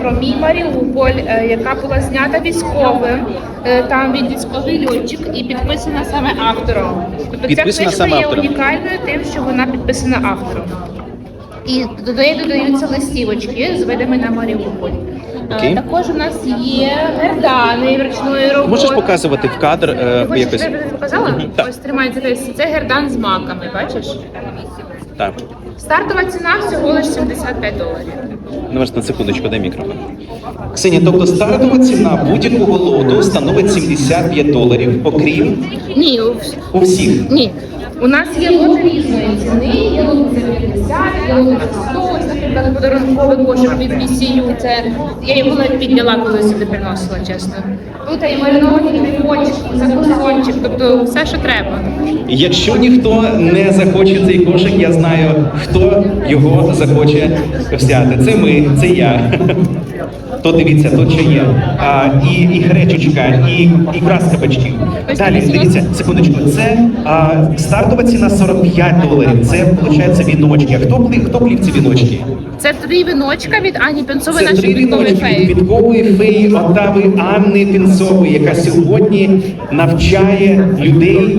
про мій Маріуполь, е, яка була знята військовим. Е, Там він військовий льотчик і підписана саме автором. Тобто Підписана ця книжка є автором. унікальною тим, що вона підписана автором. І до неї додаються листівочки з видами на Маріуполь. Е, Окей. Також у нас є гердани ручної роботи. Можеш показувати в кадр е, Хочеш, якось? показала? Мгм, так. Ось тримається. Це гердан з маками, бачиш? Так. Стартова ціна всього лише 75 доларів. Навіть на секундочку, дай мікрофон. Ксенія, тобто стартова ціна будь-якого лоту становить 75 доларів, окрім Ні, у вс- у всіх. ні. У нас є лоти різної ціни, є лоти за 50, є лоти за 100, ось, наприклад, подарунковий кошик від BCU, це я його навіть підняла, коли сюди приносила, чесно. Тут і мариновані бікончик, закусончик, тобто все, що треба. Якщо ніхто не захоче цей кошик, я знаю, хто його захоче взяти. Це ми, це я. То дивіться, тут що є. А, і, і гречечка, і ікра з кабачків. Ось Далі, дивіться, дивіться, секундочку. Це а, стартова ціна 45 доларів. Це виходить віночки. А хто плів, хто плів ці віночки? Це три віночка від Ані Пенцової, Це нашої квіткової феї. квіткової феї Отави Анни Пінцової, яка сьогодні навчає людей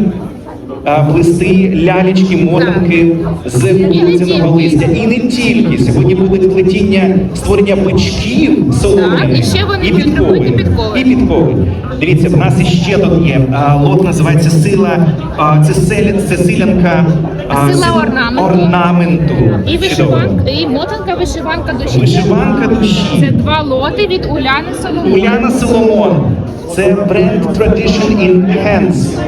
плести лялечки, мотанки з тільки. листя. І не тільки. Сьогодні будуть плетіння створення бичків солом'яних. і ще вони і підкови. підкови. І підкови. Дивіться, в нас іще тут є. А, лот називається Сила. А, це, а, Сила орнаменту. орнаменту. І Чудово. вишиванка, і мотанка вишиванка душі. Вишиванка душі. Це два лоти від Уляни Соломон. Уляна Соломон. Це бренд Tradition in Hands.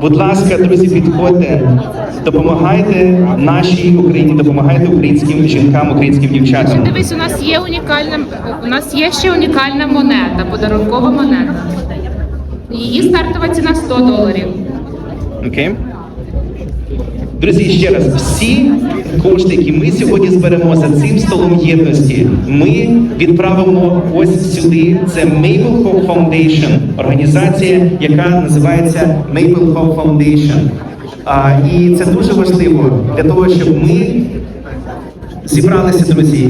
Будь ласка, друзі, підходьте, допомагайте нашій Україні, допомагайте українським жінкам, українським дівчатам. Дивись, у нас є унікальна, у нас є ще унікальна монета, подарункова монета. Її стартова ціна 100 доларів. Окей? Друзі, ще раз, всі кошти, які ми сьогодні зберемо за цим столом єдності, ми відправимо ось сюди. Це Maple Hope Foundation, організація, яка називається Maple Hope Foundation. А, і це дуже важливо для того, щоб ми зібралися, друзі.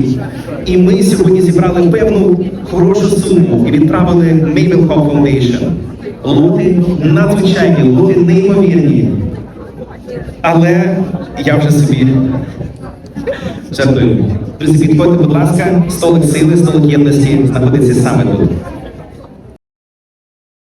І ми сьогодні зібрали певну хорошу суму і відправили Maple Hope Foundation. Лоти надзвичайні, лоти неймовірні. Але я вже собі жартую. Друзі, підходьте, будь ласка, столик сили, столик єдності знаходиться саме тут.